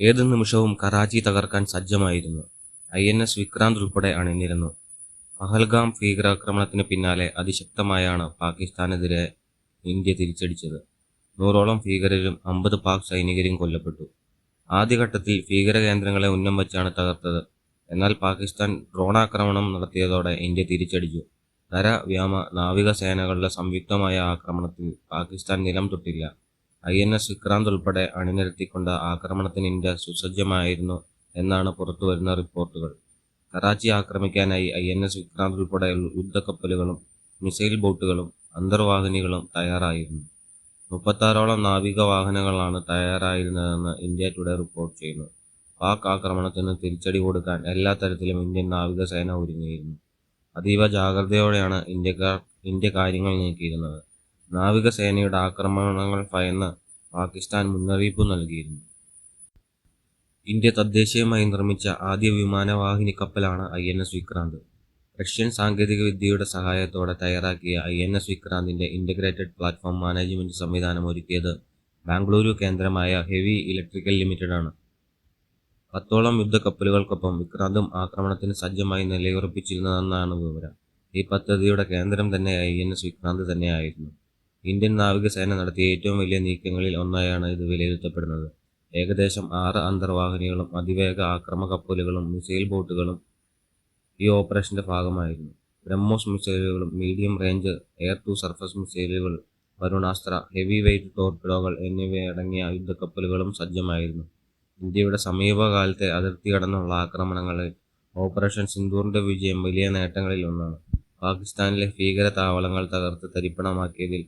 ഏത് നിമിഷവും കറാച്ചി തകർക്കാൻ സജ്ജമായിരുന്നു. ഐ എൻ എസ് വിക്രാന്ത് ഉൾപ്പെടെ അണിനിരുന്നു. പഹൽഗാം ഭീകരാക്രമണത്തിന് പിന്നാലെ അതിശക്തമായാണ് പാകിസ്ഥാനെതിരെ ഇന്ത്യ തിരിച്ചടിച്ചത്. നൂറോളം ഭീകരരും അമ്പത് പാക് സൈനികരും കൊല്ലപ്പെട്ടു. ആദ്യഘട്ടത്തിൽ ഭീകര കേന്ദ്രങ്ങളെ ഉന്നം വച്ചാണ് തകർത്തത്. എന്നാൽ പാകിസ്ഥാൻ ഡ്രോണാക്രമണം നടത്തിയതോടെ ഇന്ത്യ തിരിച്ചടിച്ചു. കര വ്യോമ നാവിക സേനകളുടെ സംയുക്തമായ ആക്രമണത്തിൽ പാകിസ്ഥാൻ നിലം തൊട്ടില്ല. ഐ എൻ എസ് വിക്രാന്ത് ഉൾപ്പെടെ അണിനിരത്തിക്കൊണ്ട ആക്രമണത്തിന് ഇന്ത്യ സുസജ്ജമായിരുന്നു എന്നാണ് പുറത്തുവരുന്ന റിപ്പോർട്ടുകൾ. കറാച്ചി ആക്രമിക്കാനായി ഐ എൻ എസ് വിക്രാന്ത് ഉൾപ്പെടെ യുദ്ധക്കപ്പലുകളും മിസൈൽ ബോട്ടുകളും അന്തർവാഹിനികളും തയ്യാറായിരുന്നു. മുപ്പത്താറോളം നാവിക വാഹനങ്ങളാണ് തയ്യാറായിരുന്നതെന്ന് ഇന്ത്യ ടുഡേ റിപ്പോർട്ട് ചെയ്യുന്നു. പാക് ആക്രമണത്തിന് തിരിച്ചടി കൊടുക്കാൻ എല്ലാ തരത്തിലും ഇന്ത്യൻ നാവികസേന ഒരുങ്ങിയിരുന്നു. അതീവ ജാഗ്രതയോടെയാണ് ഇന്ത്യക്കാർ ഇന്ത്യ കാര്യങ്ങൾ നീക്കിയിരുന്നത്. നാവികസേനയുടെ ആക്രമണങ്ങൾ ഭയന്ന് പാകിസ്ഥാൻ മുന്നറിയിപ്പ് നൽകിയിരുന്നു. ഇന്ത്യ തദ്ദേശീയമായി നിർമ്മിച്ച ആദ്യ വിമാനവാഹിനി കപ്പലാണ് I N S Vikrant. Russian സാങ്കേതികവിദ്യയുടെ സഹായത്തോടെ തയ്യാറാക്കിയ ഐ എൻ എസ് വിക്രാന്തിന്റെ ഇന്റഗ്രേറ്റഡ് പ്ലാറ്റ്ഫോം മാനേജ്മെന്റ് സംവിധാനം ഒരുക്കിയത് ബാംഗ്ലൂരു കേന്ദ്രമായ ഹെവി ഇലക്ട്രിക്കൽ ലിമിറ്റഡ് ആണ് പത്തോളം യുദ്ധക്കപ്പലുകൾക്കൊപ്പം വിക്രാന്തും ആക്രമണത്തിന് സജ്ജമായി നിലയുറപ്പിച്ചിരുന്നതെന്നാണ് വിവരം. ഈ പദ്ധതിയുടെ കേന്ദ്രം തന്നെ ഐ എൻ എസ് വിക്രാന്ത് തന്നെയായിരുന്നു. ഇന്ത്യൻ നാവികസേന നടത്തിയ ഏറ്റവും വലിയ നീക്കങ്ങളിൽ ഒന്നായാണ് ഇത് വിലയിരുത്തപ്പെടുന്നത്. ഏകദേശം ആറ് അന്തർവാഹിനികളും അതിവേഗ ആക്രമ കപ്പലുകളും മിസൈൽ ബോട്ടുകളും ഈ ഓപ്പറേഷന്റെ ഭാഗമായിരുന്നു. BrahMos മിസൈലുകളും medium range air to surface മിസൈലുകൾ വരുണാസ്ത്ര ഹെവി വെയ്റ്റ് ടോർപിഡോകൾ എന്നിവയടങ്ങിയ യുദ്ധക്കപ്പലുകളും സജ്ജമായിരുന്നു. ഇന്ത്യയുടെ സമീപകാലത്തെ അതിർത്തി കടന്നുള്ള ആക്രമണങ്ങളിൽ ഓപ്പറേഷൻ സിന്ദൂറിന്റെ വിജയം വലിയ നേട്ടങ്ങളിൽ ഒന്നാണ്. പാകിസ്ഥാനിലെ ഭീകര താവളങ്ങൾ തകർത്ത് തരിപ്പണമാക്കിയതിൽ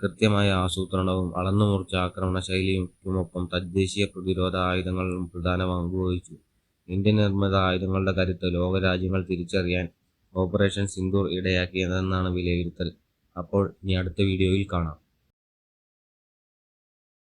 കൃത്യമായ ആസൂത്രണവും അളന്നുമുറിച്ച ആക്രമണ ശൈലിയുമൊപ്പം തദ്ദേശീയ പ്രതിരോധ ആയുധങ്ങളും പ്രധാന പങ്കുവഹിച്ചു ഇന്ത്യൻ നിർമ്മിത ആയുധങ്ങളുടെ കരുത്ത് ലോകരാജ്യങ്ങൾ തിരിച്ചറിയാൻ ഓപ്പറേഷൻ സിന്ദൂർ ഇടയാക്കിയതെന്നാണ് വിലയിരുത്തൽ. അപ്പോൾ ഇനി അടുത്ത വീഡിയോയിൽ കാണാം.